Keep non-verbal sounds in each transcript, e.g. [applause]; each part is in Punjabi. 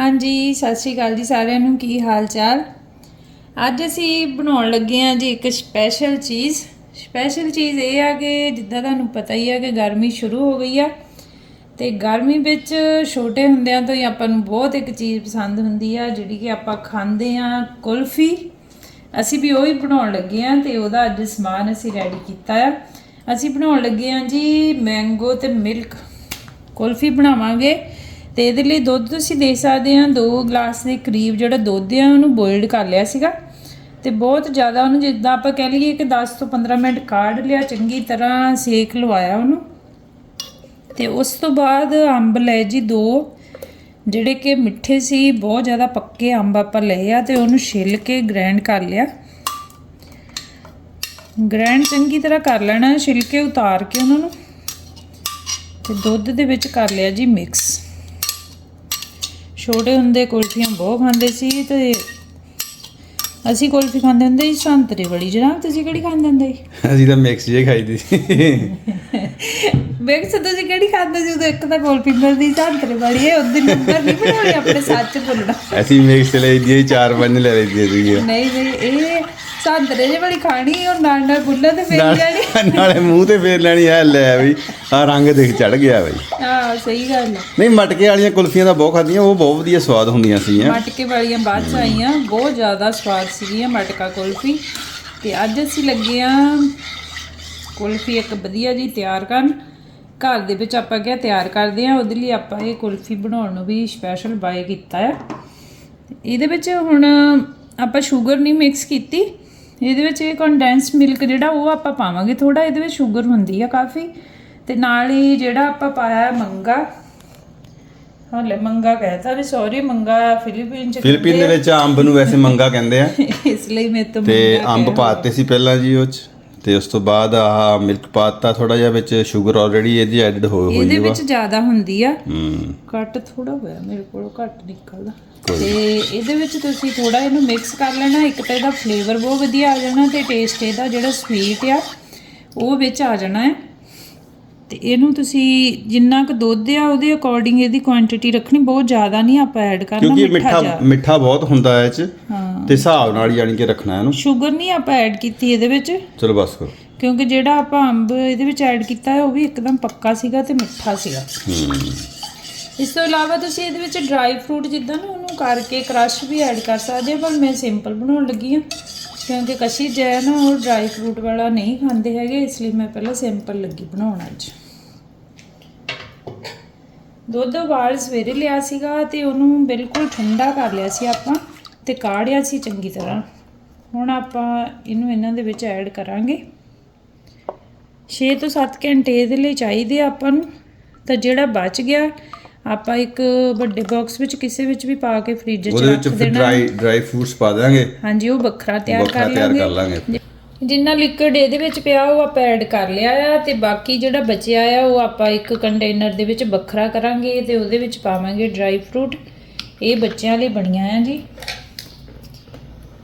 ਹਾਂਜੀ, ਸਤਿ ਸ਼੍ਰੀ ਅਕਾਲ ਜੀ ਸਾਰਿਆਂ ਨੂੰ, ਕੀ ਹਾਲ ਚਾਲ? ਅੱਜ ਅਸੀਂ ਬਣਾਉਣ ਲੱਗੇ ਹਾਂ ਜੀ ਇੱਕ ਸਪੈਸ਼ਲ ਚੀਜ਼। ਸਪੈਸ਼ਲ ਚੀਜ਼ ਇਹ ਆ ਕਿ ਜਿੱਦਾਂ ਤੁਹਾਨੂੰ ਪਤਾ ਹੀ ਆ ਕਿ ਗਰਮੀ ਸ਼ੁਰੂ ਹੋ ਗਈ ਆ ਤੇ ਗਰਮੀ ਵਿੱਚ ਛੋਟੇ ਹੁੰਦਿਆਂ ਤੋਂ ਹੀ ਆਪਾਂ ਨੂੰ ਬਹੁਤ ਇੱਕ ਚੀਜ਼ ਪਸੰਦ ਹੁੰਦੀ ਆ, ਜਿਹੜੀ ਕਿ ਆਪਾਂ ਖਾਂਦੇ ਆ ਕੁਲਫੀ। ਅਸੀਂ ਵੀ ਉਹ ਹੀ ਬਣਾਉਣ ਲੱਗੇ ਆ ਤੇ ਉਹਦਾ ਅੱਜ ਸਮਾਨ ਅਸੀਂ ਰੈਡੀ ਕੀਤਾ ਆ। ਅਸੀਂ ਬਣਾਉਣ ਲੱਗੇ ਆ ਜੀ ਮੈਂਗੋ ਤੇ ਮਿਲਕ ਕੁਲਫੀ ਬਣਾਵਾਂਗੇ। ਤੇ ਇਹਦੇ ਲਈ ਦੁੱਧ ਤੁਸੀਂ ਦੇ ਸਕਦੇ ਆ 2 ਗਲਾਸ ਦੇ ਕਰੀਬ ਜਿਹੜਾ ਦੁੱਧ ਆ, ਉਹਨੂੰ ਬੋਇਲਡ ਕਰ ਲਿਆ ਸੀਗਾ। ਤੇ ਬਹੁਤ ਜ਼ਿਆਦਾ ਉਹਨੂੰ ਜਿੱਦਾਂ ਆਪਾਂ ਕਹਿ ਲਈਏ ਕਿ 10 ਤੋਂ 15 ਮਿੰਟ ਕਾੜ ਲਿਆ, ਚੰਗੀ ਤਰ੍ਹਾਂ ਸੇਕ ਲਵਾਇਆ ਉਹਨੂੰ। ਤੇ ਉਸ ਤੋਂ ਬਾਅਦ ਅੰਬ ਲਏ ਜੀ ਦੋ, ਜਿਹੜੇ ਕਿ ਮਿੱਠੇ ਸੀ, ਬਹੁਤ ਜ਼ਿਆਦਾ ਪੱਕੇ ਅੰਬ ਆਪਾਂ ਲਏ ਆ ਤੇ ਉਹਨੂੰ ਛਿੱਲ ਕੇ ਗ੍ਰਾਈਂਡ ਕਰ ਲਿਆ। ਗ੍ਰਾਈਂਡ ਚੰਗੀ ਤਰ੍ਹਾਂ ਕਰ ਲੈਣਾ, ਛਿੱਲ ਕੇ ਉਤਾਰ ਕੇ ਉਹਨਾਂ। ਨੂੰ ਤੇ ਦੁੱਧ ਦੇ ਵਿੱਚ ਕਰ ਲਿਆ ਜੀ ਮਿਕਸ ਛੋਟੇ ਹੁੰਦੇ ਕੁਲਫੀਆਂ ਬਹੁਤ ਖਾਂਦੇ ਸੀ ਤੇ ਅਸੀਂ ਕੁਲਫੀ ਖਾਂਦੇ ਹੁੰਦੇ ਸੀ ਸੰਤਰੇ ਵਾਲੀ ਜਨਾਬ ਤੁਸੀਂ ਕਿਹੜੀ ਖਾਂਦੇ ਹੁੰਦੇ ਸੀ? ਅਸੀਂ ਤਾਂ ਮਿਕਸ ਜੇ ਖਾਈਦੀ ਸੀ। ਸਦ ਤੁਸੀਂ ਕਿਹੜੀ ਖਾਂਦੇ ਸੀ? ਉਦੋਂ ਇੱਕ ਤਾਂ ਕੁਲਫੀ ਮਿਲਦੀ ਸੰਤਰੇ ਵਾਲੀ ਇਹ ਉਦੋਂ ਨੰਬਰ ਨਹੀਂ ਬਣਾਉਣੇ ਆਪਣੇ ਸੱਚ ਬੋਲਣਾ। ਅਸੀਂ ਮਿਕਸ ਲਈ ਦੀ ਚਾਰ ਪੰਜ ਲੈ ਲਈਦੀ ਸੀ ਨਹੀਂ ਨਹੀਂ ਇਹ ਸੰਤਰੇ ਜਿਹੀ ਵਾਲੀ ਖਾਣੀ ਉਹ ਨਾਲ ਨਾਲ ਬੁੱਲਾ ਤੇ ਫੇਰ ਜਾਣੀ ਨਾਲੇ ਮੂੰਹ ਤੇ ਫੇਰ ਲੈਣੀ ਐ ਲੈ ਬਈ ਆ ਰੰਗ ਦੇਖ ਚੜ ਗਿਆ ਬਈ। ਹਾਂ ਸਹੀ ਗੱਲ ਹੈ ਨਹੀਂ ਮਟਕੇ ਵਾਲੀਆਂ ਕੁਲਫੀਆਂ ਤਾਂ ਬਹੁਤ ਖਾਧੀਆਂ ਉਹ ਬਹੁਤ ਵਧੀਆ ਸਵਾਦ ਹੁੰਦੀਆਂ ਸੀਗੀਆਂ। ਮਟਕੇ ਵਾਲੀਆਂ ਬਾਅਦ ਚ ਆਈਆਂ ਬਹੁਤ ਜ਼ਿਆਦਾ ਸਵਾਦ ਸੀਗੀਆਂ ਮਟਕਾ ਕੁਲਫੀ। ਤੇ ਅੱਜ ਅਸੀਂ ਲੱਗੇ ਆ ਕੁਲਫੀ ਇੱਕ ਵਧੀਆ ਜੀ ਤਿਆਰ ਕਰਨ। ਘਰ ਦੇ ਵਿੱਚ ਆਪਾਂ ਕਿਹਾ ਤਿਆਰ ਕਰਦੇ ਆ ਉਹਦੇ ਲਈ ਆਪਾਂ ਇਹ ਕੁਲਫੀ ਬਣਾਉਣ ਨੂੰ ਵੀ ਸਪੈਸ਼ਲ ਬਾਏ ਕੀਤਾ ਆ। ਇਹਦੇ ਵਿੱਚ ਹੁਣ ਆਪਾਂ ਸ਼ੂਗਰ ਨਹੀਂ ਮਿਕਸ ਕੀਤੀ ਇਹਦੇ ਵਿੱਚ ਇਹ ਕੰਡੈਂਸ ਮਿਲਕ ਜਿਹੜਾ ਉਹ ਆਪਾਂ ਪਾਵਾਂਗੇ ਥੋੜਾ ਇਹਦੇ ਵਿੱਚ ਸ਼ੂਗਰ ਹੁੰਦੀ ਆ ਕਾਫੀ ਤੇ ਨਾਲ ਹੀ ਜਿਹੜਾ ਆਪਾਂ ਪਾਇਆ ਮੰਗਾ ਹਾਲੇ ਮੰਗਾ ਕਹਿਤਾ ਵੀ ਸੌਰੀ ਮੰਗਾ ਫਿਲੀਪੀਨ ਚ ਫਿਲੀਪੀਨ ਦੇ ਵਿੱਚ ਅੰਬ ਨੂੰ ਵੈਸੇ ਮੰਗਾ ਕਹਿੰਦੇ ਆ। [laughs] ਇਸ ਲਈ ਮੈਂ ਤਾਂ ਤੇ ਅੰਬ ਪਾਤੇ ਸੀ ਪਹਿਲਾਂ ਜੀ ਉਹ ਚ। ਤੇ ਉਸ ਤੋਂ ਬਾਅਦ ਆਹ ਮਿਲਕ ਪਾਤਾ ਥੋੜਾ ਜਿਹਾ ਵਿੱਚ ਸ਼ੂਗਰ ਆਲਰੇਡੀ ਇਹਦੀ ਐਡਡ ਹੋਈ ਇਹਦੇ ਹੋਈ ਵਾ। ਵਿੱਚ ਜ਼ਿਆਦਾ ਹੁੰਦੀ ਆ। ਹੂੰ। ਘੱਟ ਥੋੜਾ ਹੋਇਆ ਮੇਰੇ ਕੋਲੋਂ ਘੱਟ ਨਿਕਲਦਾ। ਤੇ ਇਹਦੇ ਵਿੱਚ ਤੁਸੀਂ ਥੋੜਾ ਇਹਨੂੰ ਮਿਕਸ ਕਰ ਲੈਣਾ ਇੱਕ ਤਾਂ ਇਹਦਾ ਫਲੇਵਰ ਬਹੁਤ ਵਧੀਆ ਆ ਜਾਣਾ ਤੇ ਟੇਸਟ ਇਹਦਾ ਜਿਹੜਾ ਸਵੀਟ ਆ ਉਹ ਵਿੱਚ ਆ ਜਾਣਾ ਹੈ। ਤੇ ਇਹਨੂੰ ਤੁਸੀਂ ਜਿੰਨਾ ਕੁ ਦੁੱਧ ਆ ਉਹਦੇ ਅਕੋਰਡਿੰਗ ਇਹਦੀ ਕੁਆਂਟੀਟੀ ਰੱਖਣੀ ਬਹੁਤ ਜ਼ਿਆਦਾ ਨਹੀਂ ਆਪਾਂ ਐਡ ਕਰਨਾ ਕਿਉਂਕਿ ਮਿੱਠਾ ਮਿੱਠਾ ਬਹੁਤ ਹੁੰਦਾ ਹੈ ਇਹ ਚ। ਹਾਂ। ਤੇ ਹਿਸਾਬ ਨਾਲ ਯਾਨੀ ਕਿ ਰੱਖਣਾ ਇਹਨੂੰ। ਸ਼ੂਗਰ ਨਹੀਂ ਆਪਾਂ ਐਡ ਕੀਤੀ ਇਹਦੇ ਵਿੱਚ। ਚਲੋ ਬਸ ਕਰੋ। ਕਿਉਂਕਿ ਜਿਹੜਾ ਆਪਾਂ ਅੰਬ ਇਹਦੇ ਵਿੱਚ ਐਡ ਕੀਤਾ ਹੈ ਉਹ ਵੀ ਇੱਕਦਮ ਪੱਕਾ ਸੀਗਾ ਤੇ ਮਿੱਠਾ ਸੀਗਾ। ਹੂੰ। ਇਸ ਤੋਂ ਇਲਾਵਾ ਤੁਸੀਂ ਇਹਦੇ ਵਿੱਚ ਡਰਾਈ ਫਰੂਟ ਜਿੱਦਾਂ ਨਾ ਉਹਨੂੰ ਕਰਕੇ ਕ੍ਰਸ਼ ਵੀ ਐਡ ਕਰ ਸਕਦੇ ਹੋ ਪਰ ਮੈਂ ਸਿੰਪਲ ਬਣਾਉਣ ਲੱਗੀ ਹਾਂ। ਕਿਉਂਕਿ ਕਸ਼ੀ ਜੈ ਨਾ ਉਹ ਡਰਾਈ ਫਰੂਟ ਵਾਲਾ ਨਹੀਂ ਖਾਂਦੇ ਹੈਗੇ, ਇਸ ਲਈ ਮੈਂ ਪਹਿਲਾਂ ਸਿੰਪਲ ਲੱਗੀ ਬਣਾਉਣ ਅੱਜ। ਦੁੱਧ ਵਾਲ ਸਵੇਰੇ ਲਿਆ ਸੀਗਾ ਤੇ ਉਹਨੂੰ ਬਿਲਕੁਲ ਠੰਡਾ ਕਰ ਲਿਆ ਸੀ ਆਪਾਂ ਤੇ ਕਾੜਿਆ ਸੀ ਚੰਗੀ ਤਰ੍ਹਾਂ। ਹੁਣ ਆਪਾਂ ਇਹਨੂੰ ਇਹਨਾਂ ਦੇ ਵਿੱਚ ਐਡ ਕਰਾਂਗੇ। 6 ਤੋਂ 7 ਘੰਟੇ ਇਹਦੇ ਲਈ ਚਾਹੀਦੇ ਆ ਆਪਾਂ ਨੂੰ। ਤਾਂ ਜਿਹੜਾ ਬਚ ਗਿਆ ਆਪਾਂ ਇੱਕ ਵੱਡੇ ਬਾਕਸ ਵਿੱਚ ਕਿਸੇ ਵਿੱਚ ਵੀ ਪਾ ਕੇ ਫ੍ਰਿਜ 'ਚ ਉਹਦੇ ਵਿੱਚ ਰੱਖ ਫਿਰ ਦੇਣਾ। ਡਰਾਈ ਡਰਾਈ ਫਰੂਟਸ ਪਾ ਦਾਂਗੇ ਹਾਂਜੀ ਉਹ ਵੱਖਰਾ ਤਿਆਰ ਵੱਖਰਾ ਕਰ ਤਿਆਰ ਕਰ ਲਾਂਗੇ। ਲਾਂਗੇ ਜਿੰਨਾ ਲਿਕਵਿਡ ਇਹਦੇ ਵਿੱਚ ਪਿਆ ਉਹ ਆਪਾਂ ਐਡ ਕਰ ਲਿਆ ਆ ਤੇ ਬਾਕੀ ਜਿਹੜਾ ਬਚਿਆ ਆ ਉਹ ਆਪਾਂ ਇੱਕ ਕੰਟੇਨਰ ਦੇ ਵਿੱਚ ਵੱਖਰਾ ਕਰਾਂਗੇ ਤੇ ਉਹਦੇ ਵਿੱਚ ਪਾਵਾਂਗੇ ਡਰਾਈ ਫਰੂਟ ਇਹ ਬੱਚਿਆਂ ਲਈ ਬਣੀਆਂ ਆ ਜੀ।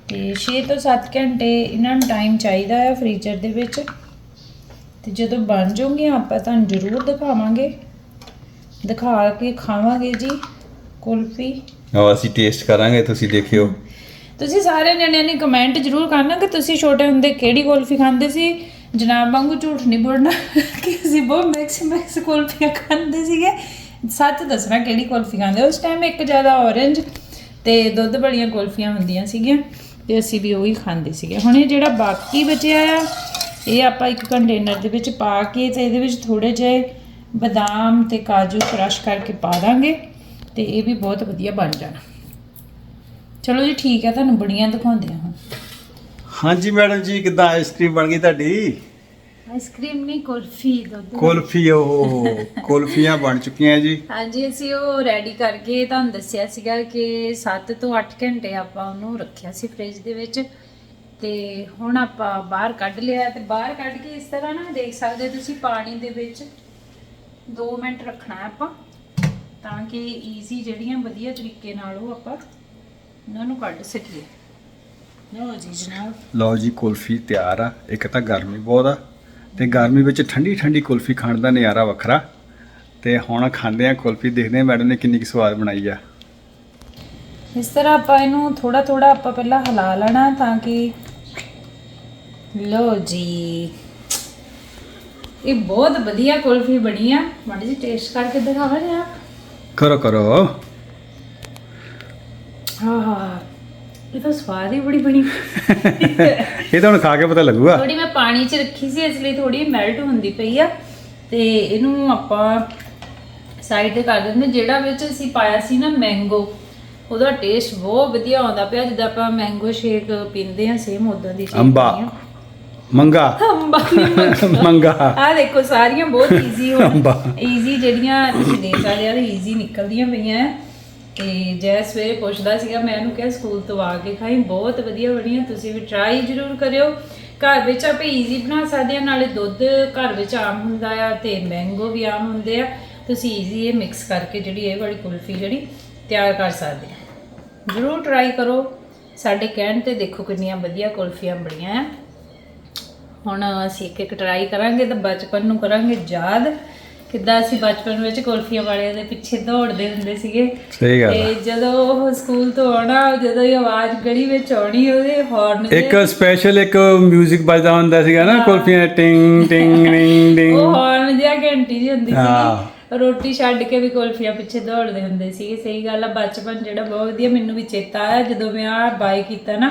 ਤੇ 6 ਤੋਂ 7 ਘੰਟੇ ਇਹਨਾਂ ਨੂੰ ਟਾਈਮ ਚਾਹੀਦਾ ਆ ਫ੍ਰੀਜ਼ਰ ਦੇ ਵਿੱਚ। ਤੇ ਜਦੋਂ ਬਣ ਜਾਣਗੇ ਆਪਾਂ ਤੁਹਾਨੂੰ ਜ਼ਰੂਰ ਦਿਖਾਵਾਂਗੇ। ਦਿਖਾ ਕੇ ਖਾਵਾਂਗੇ ਜੀ ਕੁਲਫੀ। ਆਹ ਅਸੀਂ ਟੇਸਟ ਕਰਾਂਗੇ ਤੁਸੀਂ ਦੇਖਿਓ। ਤੁਸੀਂ ਸਾਰੇ ਜਣਿਆਂ ਨੇ ਕਮੈਂਟ ਜ਼ਰੂਰ ਕਰਨਾ ਕਿ ਤੁਸੀਂ ਛੋਟੇ ਹੁੰਦੇ ਕਿਹੜੀ ਕੁਲਫੀ ਖਾਂਦੇ ਸੀ? ਜਨਾਬ ਵਾਂਗੂ ਝੂਠ ਨਹੀਂ ਬੋਲਣਾ [laughs] ਕਿ ਅਸੀਂ ਬਹੁਤ ਮਿਕਸ ਮਿਕਸ ਕੁਲਫੀਆਂ ਖਾਂਦੇ ਸੀਗੇ। ਸੱਚ ਦੱਸਣਾ ਕਿਹੜੀ ਕੁਲਫੀ ਖਾਂਦੇ? ਉਸ ਟਾਈਮ ਇੱਕ ਜ਼ਿਆਦਾ ਔਰੰਜ ਤੇ ਦੁੱਧ ਵਾਲੀਆਂ ਕੁਲਫੀਆਂ ਹੁੰਦੀਆਂ ਸੀਗੀਆਂ ਤੇ ਅਸੀਂ ਵੀ ਉਹੀ ਖਾਂਦੇ ਸੀਗੇ। ਹੁਣ ਇਹ ਜਿਹੜਾ ਬਾਕੀ ਬਚਿਆ ਆ ਇਹ ਆਪਾਂ ਇੱਕ ਕੰਟੇਨਰ ਦੇ ਵਿੱਚ ਪਾ ਕੇ ਤੇ ਇਹਦੇ ਵਿੱਚ ਥੋੜੇ ਜਿਹੇ ਬਦਾਮ ਤੇ ਕਾਜੂ ਕ੍ਰਸ਼ ਕਰਕੇ ਪਾ ਦਾਂਗੇ ਤੇ ਇਹ ਵੀ ਬਹੁਤ ਵਧੀਆ ਬਣ ਜਾਣਾ। ਚਲੋ ਜੀ ਠੀਕ ਹੈ ਤੁਹਾਨੂੰ ਬੜੀਆਂ ਦਿਖਾਉਂਦੇ ਹਾਂ ਹਾਂਜੀ ਮੈਡਮ ਜੀ ਕਿਦਾਂ ਆਈਸਕ੍ਰੀਮ ਬਣ ਗਈ ਤੁਹਾਡੀ? ਆਈਸਕ੍ਰੀਮ ਨਹੀਂ ਕੁਲਫੀ ਦੁੱਧ ਕੁਲਫੀ ਉਹ ਕੁਲਫੀਆਂ ਬਣ ਚੁੱਕੀਆਂ ਜੀ। ਹਾਂਜੀ ਅਸੀਂ ਉਹ ਰੈਡੀ ਕਰਕੇ ਤੁਹਾਨੂੰ ਦੱਸਿਆ ਸੀਗਾ ਕਿ 7 ਤੋਂ 8 ਘੰਟੇ ਆਪਾਂ ਉਹਨੂੰ ਰੱਖਿਆ ਸੀ ਫ੍ਰਿਜ ਦੇ ਵਿੱਚ। ਤੇ ਹੁਣ ਆਪਾਂ ਬਾਹਰ ਕੱਢ ਲਿਆ ਤੇ ਬਾਹਰ ਕੱਢ ਕੇ ਇਸ ਤਰ੍ਹਾਂ ਨਾ ਦੇਖ ਸਕਦੇ ਤੁਸੀਂ ਪਾਣੀ ਦੇ ਵਿੱਚ। 2 ਮਿੰਟ ਰੱਖਣਾ ਹੈ ਆਪਾਂ ਤਾਂ ਕਿ ਈਜ਼ੀ ਜਿਹੜੀਆਂ ਵਧੀਆ ਤਰੀਕੇ ਨਾਲ ਉਹ ਆਪਾਂ ਉਹਨਾਂ ਨੂੰ ਕੱਢ ਸਕੀਏ। ਲਓ ਜੀ ਜਨਾਬ। ਲਓ ਜੀ ਕੁਲਫੀ ਤਿਆਰ ਆ। ਇੱਕ ਤਾਂ ਗਰਮੀ ਬਹੁਤ ਆ ਤੇ ਗਰਮੀ ਵਿੱਚ ਠੰਡੀ ਠੰਡੀ ਕੁਲਫੀ ਖਾਣ ਦਾ ਨਜ਼ਾਰਾ ਵੱਖਰਾ। ਤੇ ਹੁਣ ਖਾਂਦੇ ਆ ਕੁਲਫੀ ਦੇਖਦੇ ਆ ਮੈਡਮ ਨੇ ਕਿੰਨੀ ਕੁ ਸਵਾਦ ਬਣਾਈ ਆ। ਇਸ ਤਰ੍ਹਾਂ ਆਪਾਂ ਇਹਨੂੰ ਥੋੜਾ ਥੋੜਾ ਆਪਾਂ ਪਹਿਲਾਂ ਹਿਲਾ ਲੈਣਾ ਤਾਂ ਕਿ ਲੋ ਜੀ। ਇਹ ਬਹੁਤ ਵਧੀਆ ਕੁਲਫੀ ਬਣੀ ਆ। ਮਾੜੀ ਜੀ ਟੇਸਟ ਕਰਕੇ ਦਿਖਾਵਾ ਜੀ ਆਪ ਕਰੋ ਕਰੋ। ਹਾਂ ਹਾਂ ਇਹ ਤਾਂ ਸਵਾਦ ਹੀ ਬੜੀ ਬਣੀ। [laughs] ਇਹ ਤਾਂ ਹੁਣ ਖਾ ਕੇ ਪਤਾ ਲੱਗੂਗਾ। ਥੋੜੀ ਮੈਂ ਪਾਣੀ 'ਚ ਰੱਖੀ ਸੀ ਇਸ ਲਈ ਥੋੜੀ ਮੈਲਟ ਹੁੰਦੀ ਪਈ ਆ। ਤੇ ਇਹਨੂੰ ਆਪਾਂ ਸਾਈਡ ਤੇ ਕਰ ਦਿੰਦੇ ਜਿਹੜਾ ਵਿੱਚ ਅਸੀਂ ਪਾਇਆ ਸੀ ਨਾ ਮੈਂਗੋ ਉਹਦਾ ਟੇਸਟ ਬਹੁਤ ਵਧੀਆ ਆਉਂਦਾ ਪਿਆ। ਜਿੱਦਾਂ ਆਪਾਂ ਮੈਂਗੋ ਸ਼ੇਕ ਪੀਂਦੇ ਆ ਸੇਮ ਉਦਾਂ ਦੀ ਚੀਜ਼ ਅੰਬਾ। ਬਣੀ ਆ। ਮੰਗਾ। ਅੰਬਾ ਨਹੀਂ ਮੰਗਾ। ਆ ਦੇਖੋ ਸਾਰੀਆਂ ਬਹੁਤ ਈਜ਼ੀ ਹੋ। ਅੰਬਾ। ਈਜ਼ੀ ਜਿਹੜੀਆਂ ਤੁਸੀਂ ਦੇਖ ਸਕਦੇ ਆ ਈਜ਼ੀ ਨਿਕਲਦੀਆਂ ਪਈਆਂ। ਹੈ। ਤੇ ਜੈ ਸਵੇਰੇ ਪੁੱਛਦਾ ਸੀਗਾ ਮੈਂ ਉਹਨੂੰ ਕਿਹਾ ਸਕੂਲ ਤੋਂ ਆ ਕੇ ਖਾਈ ਬਹੁਤ ਵਧੀਆ ਬਣੀਆਂ ਤੁਸੀਂ ਵੀ ਟਰਾਈ ਜ਼ਰੂਰ ਕਰਿਓ। ਘਰ ਵਿੱਚ ਆਪਾਂ ਈਜ਼ੀ ਬਣਾ ਸਕਦੇ ਆ ਨਾਲੇ ਦੁੱਧ ਘਰ ਵਿੱਚ ਆਮ ਹੁੰਦਾ ਆ ਤੇ ਮੈਂਗੋ ਵੀ ਆਮ ਹੁੰਦੇ ਆ। ਤੁਸੀਂ ਈਜ਼ੀ ਇਹ ਮਿਕਸ ਕਰਕੇ ਜਿਹੜੀ ਇਹ ਵਾਲੀ ਕੁਲਫੀ ਜਿਹੜੀ ਤਿਆਰ ਕਰ ਸਕਦੇ ਆ। ਜ਼ਰੂਰ ਟਰਾਈ ਕਰੋ। ਸਾਡੇ ਕਹਿਣ ਤੇ ਦੇਖੋ ਕਿੰਨੀਆਂ ਵਧੀਆ ਕੁਲਫੀਆਂ ਬਣੀਆਂ ਆ। ਹੁਣ ਅਸੀਂ ਇੱਕ ਇੱਕ ਟਰਾਈ ਕਰਾਂਗੇ ਤਾਂ ਬਚਪਨ ਨੂੰ ਕਰਾਂਗੇ ਯਾਦ। ਕਿੱਦਾਂ ਅਸੀਂ ਬਚਪਨ ਵਿੱਚ ਕੁਲਫੀਆਂ ਵਾਲਿਆਂ ਦੇ ਪਿੱਛੇ ਦੌੜਦੇ ਹੁੰਦੇ ਸੀਗੇ। ਸਹੀ ਗੱਲ। ਤੇ ਜਦੋਂ ਉਹ ਸਕੂਲ ਤੋਂ ਆਉਣਾ ਜਦੋਂ ਇਹ ਆਵਾਜ਼ ਗਲੀ ਵਿੱਚ ਆਉਣੀ ਉਹਦੇ ਹਾਰਨ ਇੱਕ ਸਪੈਸ਼ਲ ਇੱਕ 뮤직 ਵੱਜਦਾ ਹੁੰਦਾ ਸੀਗਾ ਨਾ ਕੁਲਫੀਆਂ ਟਿੰਗ ਟਿੰਗ ਟਿੰਗ ਟਿੰਗ ਉਹ ਹਾਰਨ ਜਿਹਾ ਘੰਟੀ ਜਿਹੀ ਹੁੰਦੀ। ਸੀ ਰੋਟੀ ਛੱਡ ਕੇ ਵੀ ਕੁਲਫੀਆਂ ਪਿੱਛੇ ਦੌੜਦੇ ਹੁੰਦੇ ਸੀਗੇ। ਸਹੀ ਗੱਲ ਆ ਬਚਪਨ ਜਿਹੜਾ ਬਹੁਤ ਵਧੀਆ ਮੈਨੂੰ ਵੀ ਚੇਤਾ ਆਇਆ ਜਦੋਂ ਮੈਂ ਆ ਬਾਈ ਕੀਤਾ ਨਾ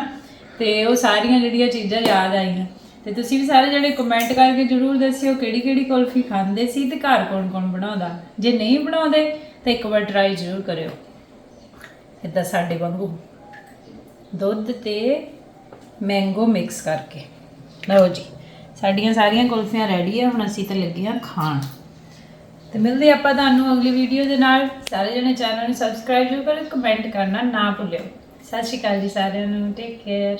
ਤੇ ਉਹ ਸਾਰੀਆਂ ਜਿਹੜੀਆਂ ਚੀਜ਼ਾਂ ਯਾਦ ਆਈਆਂ। ਤੇ ਤੁਸੀਂ ਵੀ ਸਾਰੇ ਜਿਹੜੇ ਕਮੈਂਟ ਕਰਕੇ ਜਰੂਰ ਦੱਸਿਓ ਕਿਹੜੀ ਕਿਹੜੀ ਕੁਲਫੀ ਖਾਂਦੇ ਸੀ ਤੇ ਘਰ ਕੌਣ ਕੌਣ ਬਣਾਉਂਦਾ। ਜੇ ਨਹੀਂ ਬਣਾਉਂਦੇ ਤਾਂ ਇੱਕ ਵਾਰ ਟਰਾਈ ਜਰੂਰ ਕਰਿਓ। ਇਦਾਂ ਸਾਡੇ ਵਾਂਗੂ ਦੁੱਧ ਤੇ ਮੈਂਗੋ ਮਿਕਸ ਕਰਕੇ। ਲਓ ਜੀ, ਸਾਡੀਆਂ ਸਾਰੀਆਂ ਕੁਲਫੀਆਂ ਰੈਡੀ ਆ, ਹੁਣ ਅਸੀਂ ਤਾਂ ਲੱਗੇ ਆ ਖਾਣ। ਤੇ ਮਿਲਦੇ ਆਪਾਂ ਤੁਹਾਨੂੰ ਅਗਲੀ ਵੀਡੀਓ ਦੇ ਨਾਲ। ਸਾਰੇ ਜਣੇ ਚੈਨਲ ਨੂੰ ਸਬਸਕ੍ਰਾਈਬ ਜ਼ਰੂਰ ਕਰੋ ਕਮੈਂਟ ਕਰਨਾ ਨਾ ਭੁੱਲਿਓ। ਸਤਿ ਸ਼੍ਰੀ ਅਕਾਲ ਜੀ ਸਾਰਿਆਂ ਨੂੰ ਟੇਕ ਕੇਅਰ